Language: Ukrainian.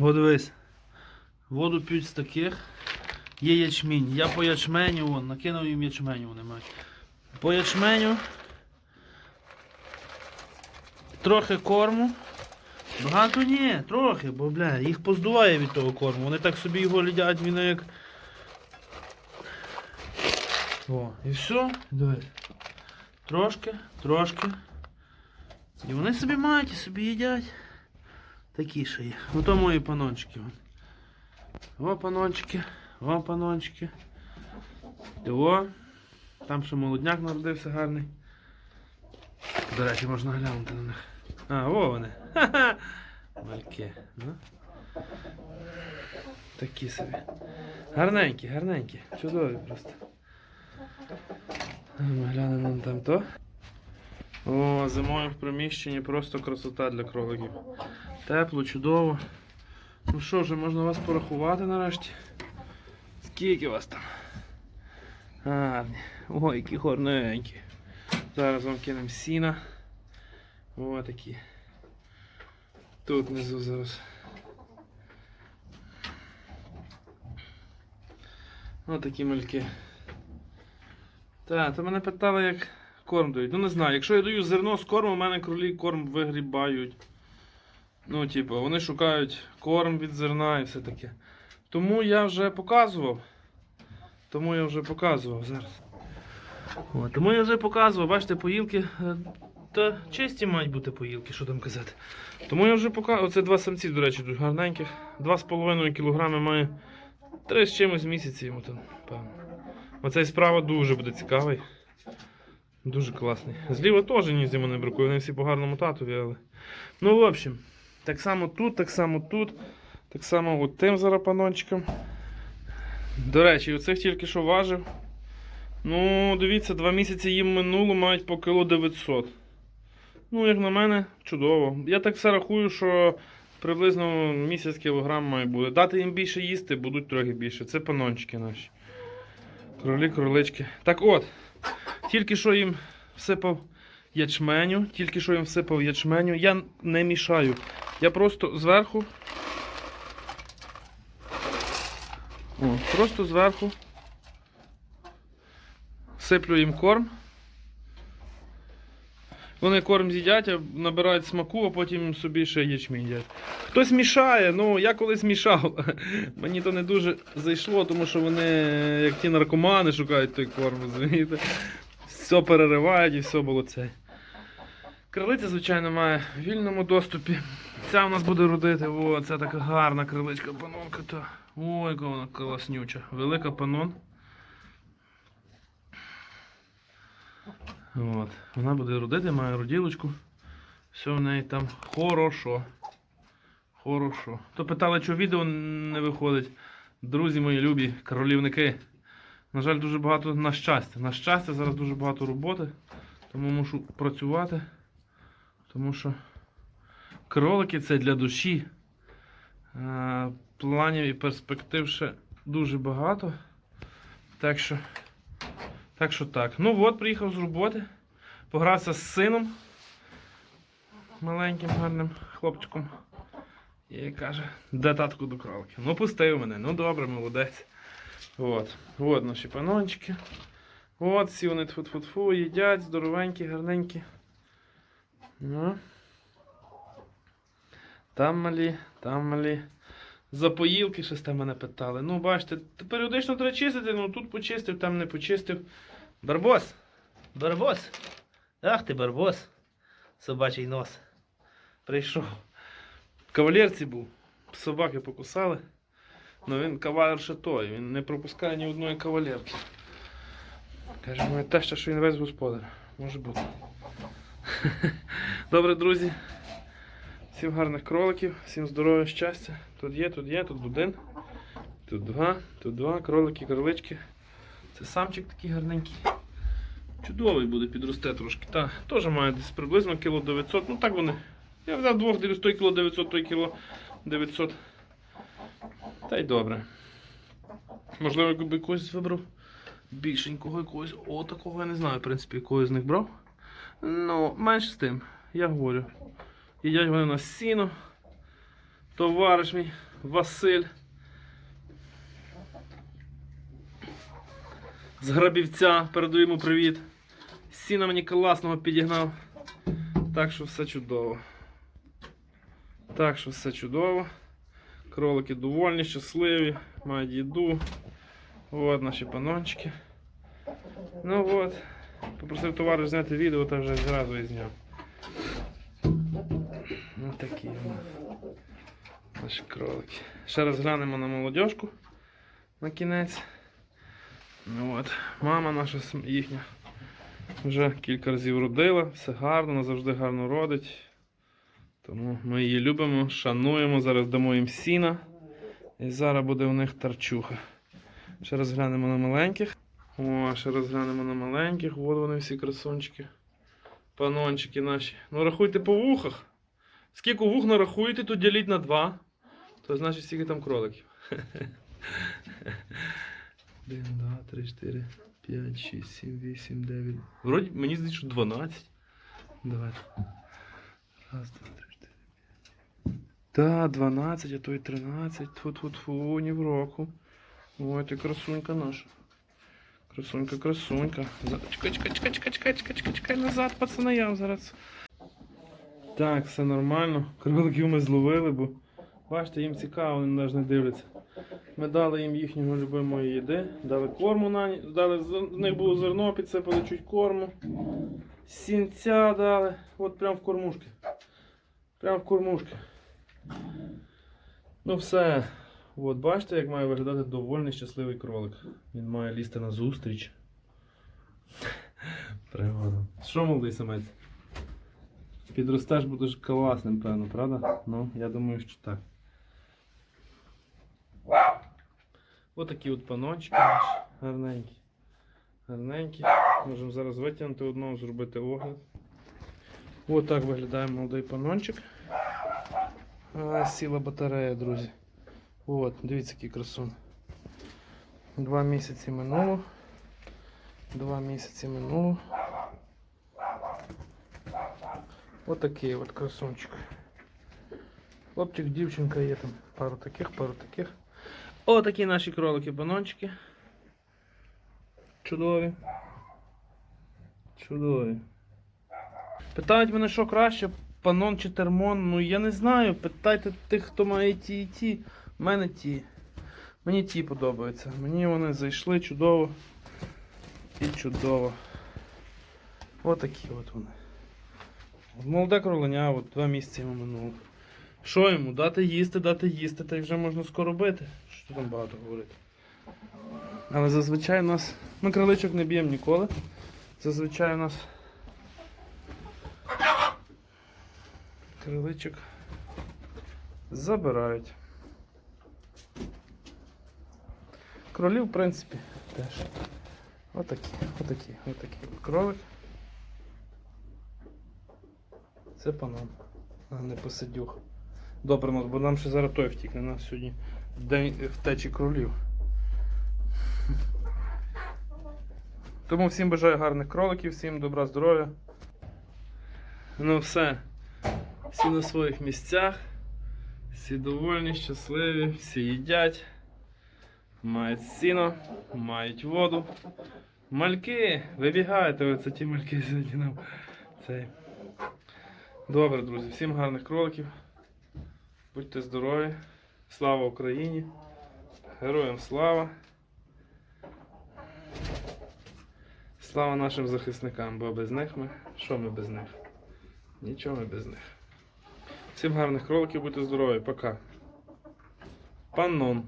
От дивись. Воду п'ють з таких. Є ячмінь. Я по ячменю вон, накинув їм ячменю вони мають. По ячменю. Трохи корму. Багато ні, трохи, бо бля, їх поздуває від того корму. Вони так собі його лідять, він як. О, і все. Дивись. Трошки, трошки. І вони собі мають і собі їдять. Такі ще є. Ото мої панончики. О, панончики, о, панончики. О, там ще молодняк народився гарний. До речі, можна глянути на них. А, о вони. Ха-ха. Мальки. Ну. Такі собі. Гарненькі, гарненькі. Чудові просто. Ми глянемо там то. О, зимою в приміщенні просто красота для кроликів. Тепло, чудово. Ну що вже, можна вас порахувати нарешті? Скільки вас там? Гарні. Ой, які горненькі. Зараз вам кинемо сіна. О, такі. Тут внизу зараз. О, такі мальки. Так, то мене питали, як корм дають. Ну не знаю, якщо я даю зерно з кормом, у мене кролі корм вигрібають. Ну, типу, вони шукають корм від зерна і все таке. Тому я вже показував. Тому я вже показував зараз. О, тому я вже показував, бачите, поїлки. е, Та чисті мають бути поїлки, що там казати. Тому я вже показував. Оце два самці, до речі, дуже гарненьких. 2,5 кг має 3 з чимось місяці йому там, певно. Оцей справа дуже буде цікавий. Дуже класний. Зліва теж ні зиму не бракує, вони всі по гарному татові, але. Ну, в общем, так само тут, так само тут, так само от тим зарапанончиком. До речі, оцих тільки що важив. Ну, дивіться, два місяці їм минуло, мають по кіло 900. Ну, як на мене, чудово. Я так все рахую, що приблизно місяць кілограм має бути. Дати їм більше їсти, будуть трохи більше. Це панончики наші. Кролі, кролички. Так от, тільки що їм всипав ячменю, тільки що їм всипав ячменю. Я не мішаю. Я просто зверху. О, просто зверху сиплю їм корм. Вони корм з'їдять, набирають смаку, а потім собі ще ячмінь їдять. Хтось мішає, ну я колись мішав. Мені то не дуже зайшло, тому що вони, як ті наркомани, шукають той корм, розумієте? Все переривають і все було це. Крилиця, звичайно, має в вільному доступі. Ця у нас буде родити. О, це така гарна криличка панонка. Та. Ой, яка вона класнюча. Велика панон. От. Вона буде родити, має роділочку. Все в неї там хорошо. Хорошо. То питали, що відео не виходить. Друзі мої любі, королівники. На жаль, дуже багато на щастя. На щастя, зараз дуже багато роботи. Тому мушу працювати. Тому що кролики це для душі. Е, Планів і перспектив ще дуже багато. Так що. Так що так. Ну от, приїхав з роботи. Погрався з сином. Маленьким гарним хлопчиком. І каже, де татку до кролики? Ну, пустив мене. Ну добре, молодець. От. От наші панончики. От, всі вони тфу-тфу-тфу, їдять, здоровенькі, гарненькі. Ну. Там малі, там малі. За поїлки щось там мене питали. Ну, бачите, періодично треба чистити, ну тут почистив, там не почистив. Барбос! Барбос! Ах ти, барбос! Собачий нос. Прийшов. В кавалерці був. Собаки покусали. Ну він кавалер ще той, він не пропускає ні одної кавалерки. Каже, моя теща, що він весь господар. Може бути. Добре, друзі. Всім гарних кроликів, всім здоров'я, щастя. Тут є, тут є, тут один, тут два, тут два, кролики, кролички. Це самчик такий гарненький. Чудовий буде, підросте трошки. Та, теж має десь приблизно кіло 900. Ну так вони. Я взяв двох, дивлюсь, той кіло 900, той кіло 900. Та й добре. Можливо, якби якогось вибрав більшенького якогось. О, такого я не знаю, в принципі, якого з них брав. Ну, менше з тим, я говорю. Їдять вони на сіно. товариш мій Василь. З грабівця передаю йому привіт. Сіна мені класного підігнав. Так що все чудово. Так що все чудово. Кролики довольні, щасливі, мають їду. От наші панончики. Ну от. Попросив товариш зняти відео та вже зразу і зняв. Ну такі. Наші кролики. Ще раз глянемо на молодіжку на кінець. Ну от, мама наша їхня вже кілька разів родила, все гарно, вона завжди гарно родить. Тому ми її любимо, шануємо, зараз дамо їм сіна. І зараз буде у них тарчуха. Ще раз глянемо на маленьких. О, ще раз глянемо на маленьких. От вони всі красунчики. Панончики наші. Ну рахуйте по вухах. Скільки вух нарахуєте, то діліть на два. То значить скільки там кроликів. Один, два, три, чотири, п'ять, шість, сім, вісім, дев'ять. Вроді мені здається, що 12. Давайте. Раз, два, три. Та, 12, а то й 13. Тьфу-тьфу-тьфу, ні в року. Ой, ти красунька наша. Красунька, красунька. Чекай, чекай, чекай, чекай, чекай, чекай, чекай, назад, пацани, я зараз. Так, все нормально. Кроликів ми зловили, бо бачите, їм цікаво, вони навіть не дивляться. Ми дали їм їхнього любимої їди, дали корму на дали з них було зерно, підсипали чуть корму. Сінця дали. От прям в кормушки. Прям в кормушки. Ну все. От бачите, як має виглядати довольний щасливий кролик. Він має лізти на зустріч. Пригода. Що молодий самець? Підростеш будеш класним, певно, правда? Ну, я думаю, що так. Отакі от панончики наші, гарненькі. Гарненькі. Можемо зараз витягнути одного, зробити огляд. Ось так виглядає молодий панончик. А, сіла батарея, друзі. От, дивіться, який красун. Два місяці минуло. Два місяці минуло. Отакий от красунчик. Хлопчик, дівчинка є там. Пару таких, пару таких. Отакі наші кролики-банончики. Чудові. Чудові. Питають мене, що краще, панон чи термон. Ну я не знаю. Питайте тих, хто має ті і ті. У мене ті. Мені ті подобаються. Мені вони зайшли чудово. І чудово. Отакі от вони. Молоде кроленя, от два місяці йому минуло. Що йому? Дати їсти, дати їсти, та й вже можна скоро бити. Що там багато говорити. Але зазвичай у нас. Ми кроличок не б'ємо ніколи. Зазвичай у нас. Криличок забирають. Кролів, в принципі, теж. Отакі, отакі, отакі. Кролик. Це панон, а не посидюх. Добре, ну, бо нам ще зараз той втікне. У нас сьогодні день втечі кролів. Тому всім бажаю гарних кроликів, всім добра здоров'я. Ну все. Всі на своїх місцях. Всі довольні, щасливі, всі їдять. Мають сіно, мають воду. Мальки, вибігайте, оце ті мальки сьогодні нам. Цей. Добре, друзі, всім гарних кроликів. Будьте здорові. Слава Україні! Героям слава! Слава нашим захисникам, бо без них ми. Що ми без них? Нічого ми без них. Всім гарних кроликів, будьте здорові, пока. Паннон.